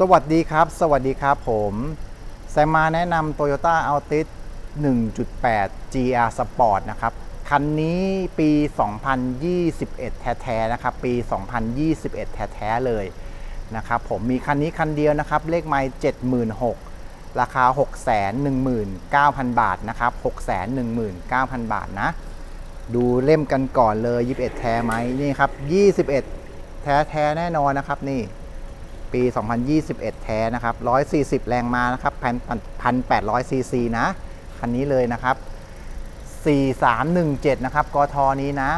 สวัสดีครับ สวัสดีครับผมแซมมาแนะนำ Toyota Altis 1.8 GR Sport นะครับ คันนี้ปี 2021 แท้ๆนะครับ ปี 2021 แท้ๆเลยนะครับผมมีคันนี้คันเดียวนะครับ เลขไมล์76,000 ราคา 619,000 บาทนะครับ 619,000 บาทนะ ดูเล่มกันก่อนเลย 21 แท้ไหมนี่ครับ 21 แท้แท้ๆแน่นอนนะครับนี่ ปี 2021 แท้นะครับ 140 แรงม้านะครับ1,800ซีซีนะ คันนี้เลยนะครับ 4317 นะครับ กทนี้นะ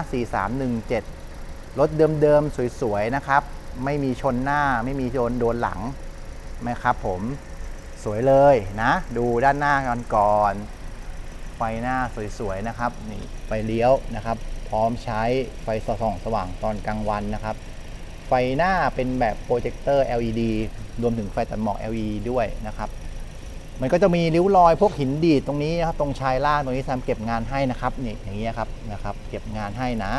4317 รถเดิมๆ สวยๆ นะครับ ไม่มีชนหน้า ไม่มีโดนโดนหลังนะครับผม สวยเลยนะ ดูด้านหน้ากันก่อน ไฟหน้าสวยๆ นะครับ นี่ไฟเลี้ยวนะครับ พร้อมใช้ไฟส่องสว่างตอนกลางวันนะครับ ไฟหน้าเป็นแบบโปรเจคเตอร์ LED รวมถึงไฟตัดหมอก LED ด้วยนะครับมันก็จะมีริ้วรอยพวกหินดีดตรงนี้นะครับตรงชายล่างตรงนี้แซมเก็บงานให้นะครับนี่อย่างเงี้ยครับนะครับ เก็บงานให้นะ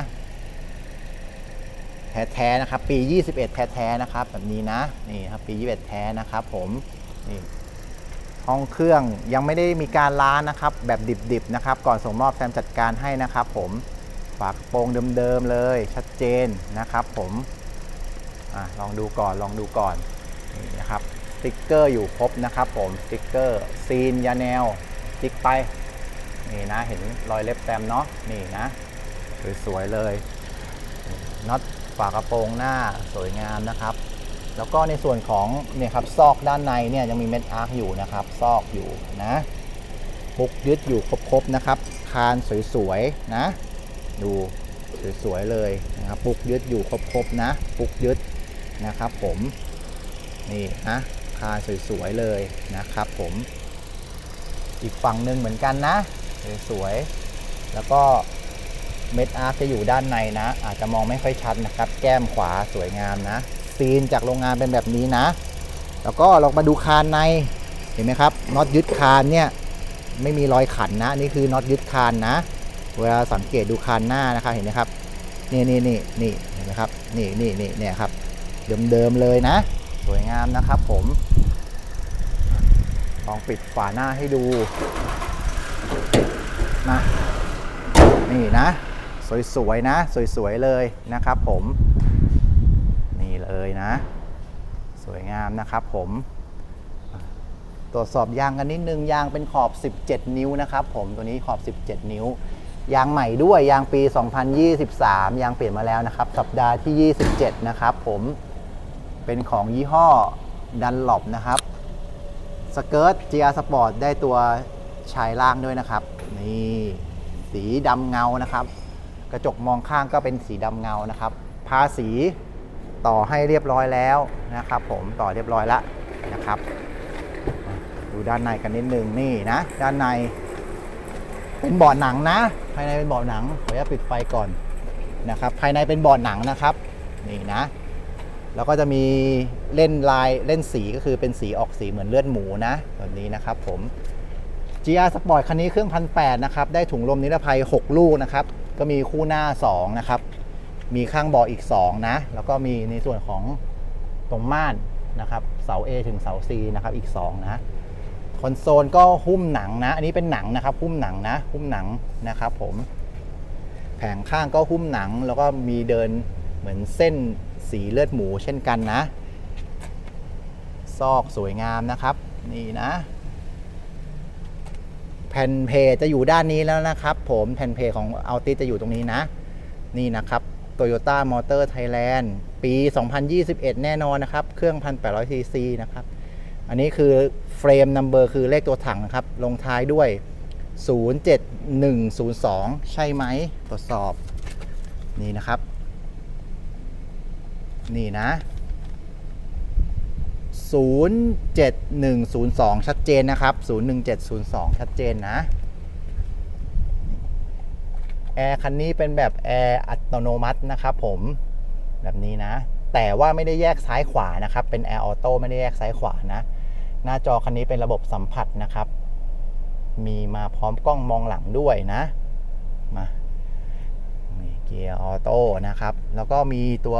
แท้ๆนะครับ ปี 21 แท้ๆนะครับ แบบนี้นะนี่ครับปี 21 แท้นะครับ ผมนี่ห้องเครื่องยังไม่ได้มีการล้านนะครับ แบบดิบๆนะครับ ก่อนส่งมอบแซมจัดการให้นะครับ ผมฝากโปรงเดิมๆเลยชัดเจนนะครับ ผม อลองดูก่อนลองดูก่อนนี่นะครับสติ๊กเกอร์อยู่ครบนะครับผมสติ๊กเกอร์ซีนยาแนวจิกไปนี่นะเห็นรอยเล็บแซมเนาะนี่นะสวยๆเลยน็อตฝากระโปรงหน้าสวยงามนะครับ แล้วก็ในส่วนของเนี่ยครับซอกด้านในเนี่ยยังมีเม็ดอาร์คอยู่นะครับ ซอกอยู่นะปุกยึดอยู่ครบๆนะครับ คานสวยๆนะ ดูสวยๆเลยนะครับปุกยึดอยู่ครบๆนะปุกยึด นะครับผมนี่นะคานสวยๆเลยนะครับผมอีกฝั่งหนึ่งเหมือนกันนะสวยๆแล้วก็เม็ดอาร์จะอยู่ด้านในนะ อาจจะมองไม่ค่อยชัดนะครับ แก้มขวาสวยงามนะซีนจากโรงงานเป็นแบบนี้นะ แล้วก็เรามาดูคานในเห็นไหมครับน็อตยึดคานเนี่ยไม่มีรอยขันนะนี่คือน็อตยึดคานนะ เวลาสังเกตดูคานหน้านะครับเห็นไหมครับนี่นี่นี่นี่เห็นไหมครับนี่นี่นี่เนี่ยครับ เดิมๆเลยนะ สวยงามนะครับผม ลองปิดฝาหน้าให้ดูนะนี่นะ สวยๆนะ สวยๆเลยนะครับผม นี่เลยนะ สวยงามนะครับผมตรวจสอบยางกันนิดนึงยางเป็นขอบ 17 นิ้วนะครับผมตัวนี้ขอบ 17 นิ้ว ยางใหม่ด้วยยางปี 2023 ยางเปลี่ยนมาแล้วนะครับ สัปดาห์ที่ 27 นะครับผม เป็นของยี่ห้อดันหลบนะครับสเกิร์ต GR Sport ได้ตัวชายล่างด้วยนะครับ นี่สีดำเงานะครับ กระจกมองข้างก็เป็นสีดำเงานะครับภาษีต่อให้เรียบร้อยแล้วนะครับ ผมต่อเรียบร้อยแล้วนะครับ ดูด้านในกันนิดนึงนี่นะ ด้านใน เป็นเบาะหนังนะ ภายในเป็นเบาะหนังขออนุญาตปิดไฟก่อนนะครับ ภายในเป็นเบาะหนังนะครับ นี่นะ แล้วก็จะมีเล่นลายเล่นสีก็คือเป็นสีออกสีเหมือนเลือดหมูนะแบบนี้นะครับผม GR Sport คันนี้เครื่องพันแนะครับ ได้ถุงลมนิรภัย 6 ลูกนะครับ ก็มีคู่หน้า 2 นะครับ มีข้างเบาะอีก 2 นะ แล้วก็มีในส่วนของตรงม่านนะครับ เสา A ถึงเสา C นะครับ อีก 2 นะ คอนโซลก็หุ้มหนังนะ อันนี้เป็นหนังนะครับ หุ้มหนังนะ หุ้มหนังนะครับผม แผงข้างก็หุ้มหนัง แล้วก็มีเดินเหมือนเส้น สีเลือดหมูเช่นกันนะ ซอกสวยงามนะครับ นี่นะ แผ่นเพจจะอยู่ด้านนี้แล้วนะครับ ผมแผ่นเพจของอัลติจะอยู่ตรงนี้นะ นี่นะครับ Toyota Motor Thailand ปี 2021 แน่นอนนะครับ เครื่อง 1,800ซีซีนะครับ อันนี้คือเฟรมนัมเบอร์คือเลขตัวถังนะครับ ลงท้ายด้วย 07102 ใช่ไหม ตรวจสอบ นี่นะครับ นี่นะ 07102 ชัดเจนนะครับ 01702 ชัดเจนนะ แอร์คันนี้เป็นแบบแอร์อัตโนมัตินะครับผมแบบนี้นะ แต่ว่าไม่ได้แยกซ้ายขวานะครับ เป็นแอร์ออโต้ไม่ได้แยกซ้ายขวานะ หน้าจอคันนี้เป็นระบบสัมผัสนะครับ มีมาพร้อมกล้องมองหลังด้วยนะมามีเกียร์ออโต้นะครับ แล้วก็มีตัว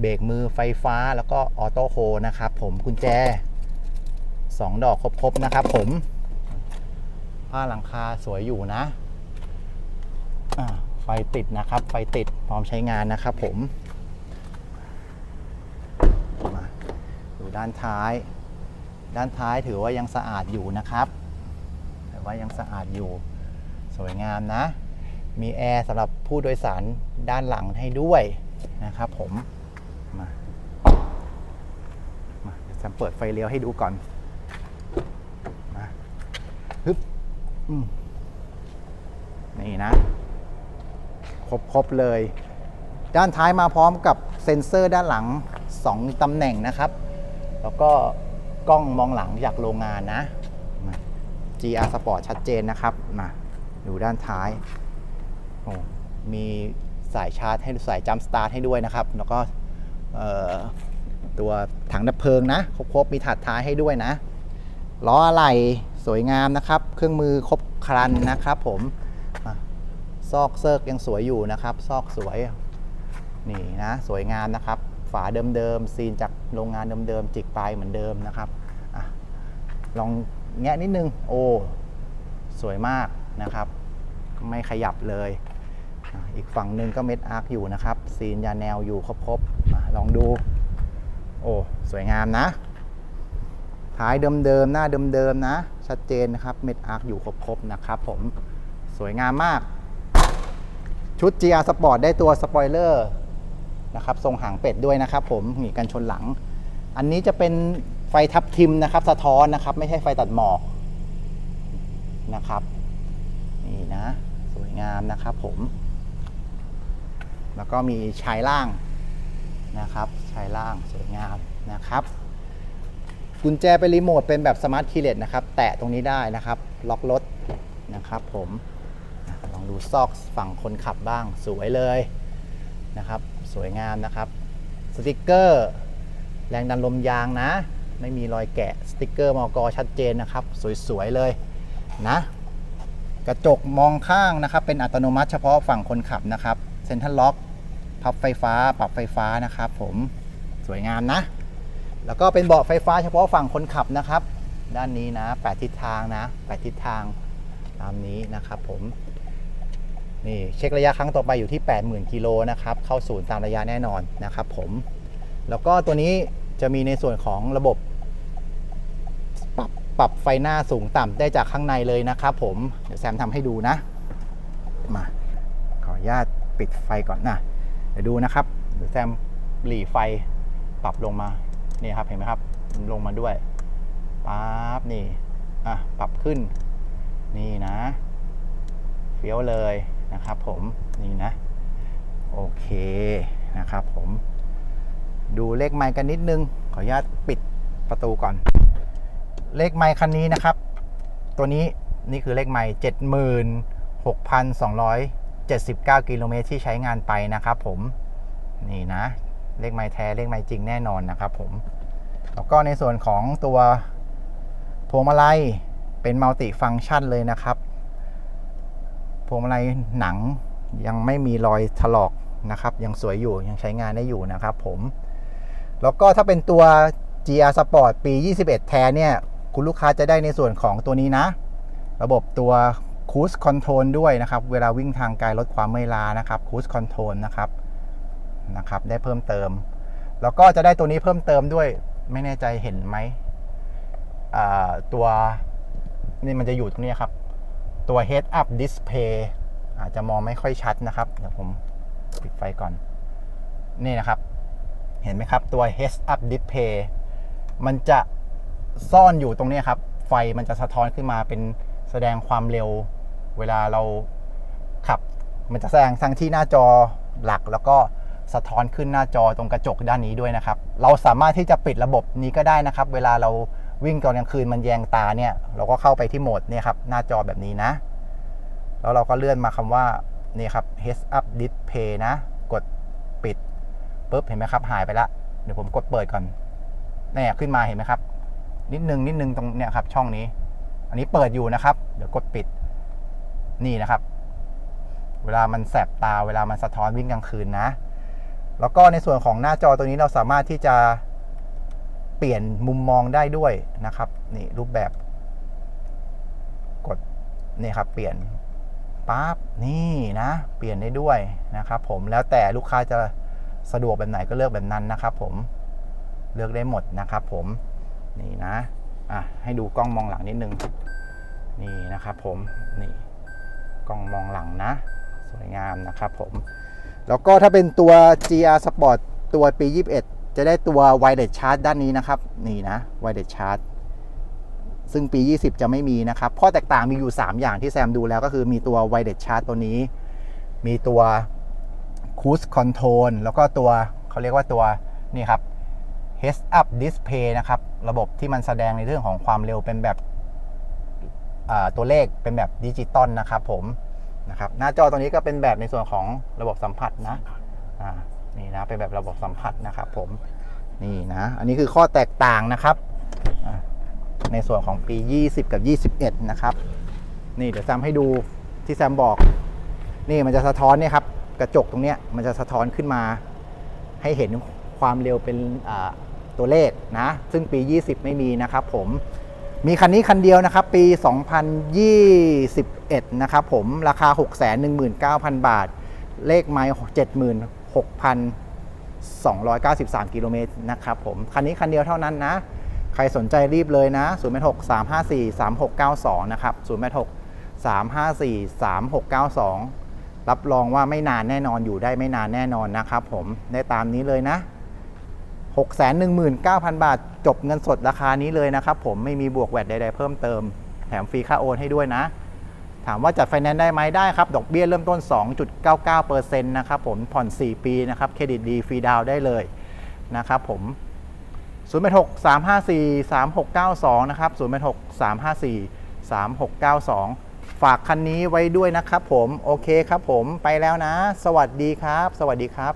เบรกมือไฟฟ้าแล้วก็ออโต้โฮนะครับผมกุญแจ 2 ดอกครบๆนะครับผม ผ้าหลังคาสวยอยู่นะไฟติดนะครับ ไฟติดพร้อมใช้งานนะครับผมมาดูด้านท้าย ด้านท้ายถือว่ายังสะอาดอยู่นะครับถือว่ายังสะอาดอยู่ สวยงามนะ มีแอร์สำหรับผู้โดยสารด้านหลังให้ด้วยนะครับผม มา มาเดี๋ยวแซมเปิดไฟเลี้ยวให้ดูก่อน มาฮึบอืมนี่นะ ครบครบเลย ด้านท้ายมาพร้อมกับเซ็นเซอร์ด้านหลัง 2ตำแหน่งนะครับ แล้วก็กล้องมองหลังจากโรงงานนะมา GR Sport ชัดเจนนะครับ มาดูด้านท้ายโอ้มีสายชาร์จให้สายจัมสตาร์ทให้ด้วยนะครับ แล้วก็ ตัวถังดับเพลิงนะ ครบๆมีถาดท้ายให้ด้วยนะล้ออะไหล่สวยงามนะครับ เครื่องมือครบครันนะครับ ผมซอกเซิร์กยังสวยอยู่นะครับ ซอกสวยนี่นะ สวยงามนะครับ ฝาเดิมๆซีนจากโรงงานเดิมๆจิกปลายเหมือนเดิมนะครับอลองแงะนิดนึง โอ้ สวยมากนะครับ ไม่ขยับเลย อีกฝั่งหนึ่งก็เม็ดอาร์คอยู่นะครับ ซีนยาแนวอยู่ครบๆลองดู โอ้สวยงามนะ ท้ายเดิมๆหน้าเดิมๆนะ ชัดเจนนะครับ เม็ดอาร์คอยู่ครบๆนะครับผมสวยงามมาก ชุด GR Sport ได้ตัวสปอยเลอร์นะครับทรงหางเป็ดด้วยนะครับ ผมมีกันชนหลัง อันนี้จะเป็นไฟทับทิมนะครับ สะท้อนนะครับ ไม่ใช่ไฟตัดหมอกนะครับ นี่นะ สวยงามนะครับผม แล้วก็มีชายล่างนะครับชายล่างสวยงามนะครับ กุญแจเป็นรีโมทเป็นแบบสมาร์ทคีย์เลสนะครับ แตะตรงนี้ได้นะครับ ล็อกรถนะครับ ผมลองดูซอกฝั่งคนขับบ้างสวยเลยนะครับ สวยงามนะครับ สติกเกอร์ แรงดันลมยางนะ ไม่มีรอยแกะสติกเกอร์มอกชัดเจนนะครับ สวยๆเลยนะ กระจกมองข้างนะครับ เป็นอัตโนมัติเฉพาะฝั่งคนขับนะครับ เซ็นทรัลล็อกพับไฟฟ้าปรับไฟฟ้านะครับ ผมสวยงามนะ แล้วก็เป็นเบาะไฟฟ้าเฉพาะฝั่งคนขับนะครับ ด้านนี้นะแปดทิศทางนะแปดทิศทางตามนี้นะครับ ผมนี่เช็คระยะครั้งต่อไปอยู่ที่ 80,000กิโลนะครับเข้าศูนย์ตามระยะแน่นอนนะครับ ผม แล้วก็ตัวนี้จะมีในส่วนของระบบปรับปรับไฟหน้าสูงต่ำได้จากข้างในเลยนะครับ ผมเดี๋ยวแซมทำให้ดูนะมาขออนุญาต ปิดไฟก่อนนะเดี๋ยวดูนะครับเดี๋ยวแซมหลีไฟปรับลงมานี่ครับเห็นไหมครับ ลงมาด้วยปั๊บนี่อะปรับขึ้น นี่นะเฟี้ยวเลยนะครับ ผมนี่นะ โอเคนะครับ ผม ดูเลขไมค์กันนิดนึง ขออนุญาตปิดประตูก่อน เลขไมค์คันนี้นะครับ ตัวนี้นี่คือเลขไมค์เจ็ดหมื่นหกพันสองร้อย เจ็ดสิบเก้ากิโลเมตรที่ใช้งานไปนะครับผมนี่นะ เลขไมค์แท้เลขไมค์จริงแน่นอนนะครับผม แล้วก็ในส่วนของตัวพวงมาลัยเป็นมัลติฟังก์ชันเลยนะครับพวงมาลัยหนังยังไม่มีรอยถลอกนะครับ ยังสวยอยู่ยังใช้งานได้อยู่นะครับผม แล้วก็ถ้าเป็นตัว GR Sport ปี 21 แท้เนี่ย คุณลูกค้าจะได้ในส่วนของตัวนี้นะ ระบบตัว Cruise Control ด้วยนะครับ เวลาวิ่งทางไกลลดความเมื่อยล้านะครับ Cruise Control นะครับนะครับ ได้เพิ่มเติม แล้วก็จะได้ตัวนี้เพิ่มเติมด้วยไม่แน่ใจเห็นไหมตัวนี่มันจะอยู่ตรงนี้ครับ ตัว Head Up Display อาจจะมองไม่ค่อยชัดนะครับ เดี๋ยวผมปิดไฟก่อน นี่นะครับ เห็นไหมครับตัว Head Up Display มันจะซ่อนอยู่ตรงนี้ครับ ไฟมันจะสะท้อนขึ้นมาเป็นแสดงความเร็ว เวลาเราขับมันจะแสดงทั้งที่หน้าจอหลักแล้วก็สะท้อนขึ้นหน้าจอตรงกระจกด้านนี้ด้วยนะครับ เราสามารถที่จะปิดระบบนี้ก็ได้นะครับ เวลาเราวิ่งตอนกลางคืนมันแยงตาเนี่ย เราก็เข้าไปที่โหมดเนี่ยครับหน้าจอแบบนี้นะ แล้วเราก็เลื่อนมาคำว่านี่ครับ heads up display นะ กดปิดปุ๊บเห็นไหมครับหายไปละเดี๋ยวผมกดเปิดก่อนเนี่ยขึ้นมาเห็นไหมครับ นิดนึงนิดนึงตรงเนี่ยครับช่องนี้ อันนี้เปิดอยู่นะครับ เดี๋ยวกดปิด นี่นะครับ เวลามันแสบตาเวลามันสะท้อนวิ่งกลางคืนนะ แล้วก็ในส่วนของหน้าจอตัวนี้เราสามารถที่จะเปลี่ยนมุมมองได้ด้วยนะครับ นี่รูปแบบ กดนี่ครับ เปลี่ยนปั๊บนี่นะ เปลี่ยนได้ด้วยนะครับ ผมแล้วแต่ลูกค้าจะสะดวกแบบไหนก็เลือกแบบนั้นนะครับ ผมเลือกได้หมดนะครับ ผมนี่นะอะให้ดูกล้องมองหลังนิดนึงนี่นะครับ ผมนี่ กล้องมองหลังนะ สวยงามนะครับผม แล้วก็ถ้าเป็นตัว GR Sport ตัวปี 21 จะได้ตัว Wireless Charge ด้านนี้นะครับ นี่นะ Wireless Charge ซึ่งปี 20 จะไม่มีนะครับ ข้อแตกต่างมีอยู่ 3 อย่างที่แซมดูแล้วก็คือมีตัว Wireless Charge ตัวนี้ มีตัว Cruise Control แล้วก็ตัวเขาเรียกว่าตัวนี่ครับ Heads Up Display นะครับ ระบบที่มันแสดงในเรื่องของความเร็วเป็นแบบ ตัวเลขเป็นแบบดิจิตอลนะครับผมนะครับหน้าจอตัวนี้ก็เป็นแบบในส่วนของระบบสัมผัสนะอ่านี่นะเป็นแบบระบบสัมผัสนะครับผมนี่นะอันนี้คือข้อแตกต่างนะครับอ่าในส่วนของปี 20 กับ 21 นะครับ นี่เดี๋ยวแซมให้ดูที่แซมบอก นี่มันจะสะท้อนเนี่ยครับกระจกตรงเนี้ยมันจะสะท้อนขึ้นมา ให้เห็นความเร็วเป็นอ่าตัวเลขนะ ซึ่งปี 20 ไม่มีนะครับผม มีคันนี้คันเดียวนะครับ ปี 2021 นะครับผมราคา 619,000 บาท เลขไมล์76,293 กิโลเมตรนะครับผม คันนี้คันเดียวเท่านั้นนะ ใครสนใจรีบเลยนะ 086 354 3692 นะครับ 086 354 3692 รับรองว่าไม่นานแน่นอนอยู่ได้ไม่นานแน่นอนนะครับผม ได้ตามนี้เลยนะ 619,000 บาท จบเงินสดราคานี้เลยนะครับผมไม่มีบวกแวดใดๆเพิ่มเติม แถมฟรีค่าโอนให้ด้วยนะ ถามว่าจัดไฟแนนซ์ได้ไหมได้ครับ ดอกเบี้ยเริ่มต้น 2.99%นะครับผมผ่อน 4 ปีนะครับเครดิตดีฟรีดาวน์ได้เลยนะครับผม086 354 3692 นะครับ086 354 3692 ฝากคันนี้ไว้ด้วยนะครับผม โอเคครับผมไปแล้วนะ สวัสดีครับ สวัสดีครับ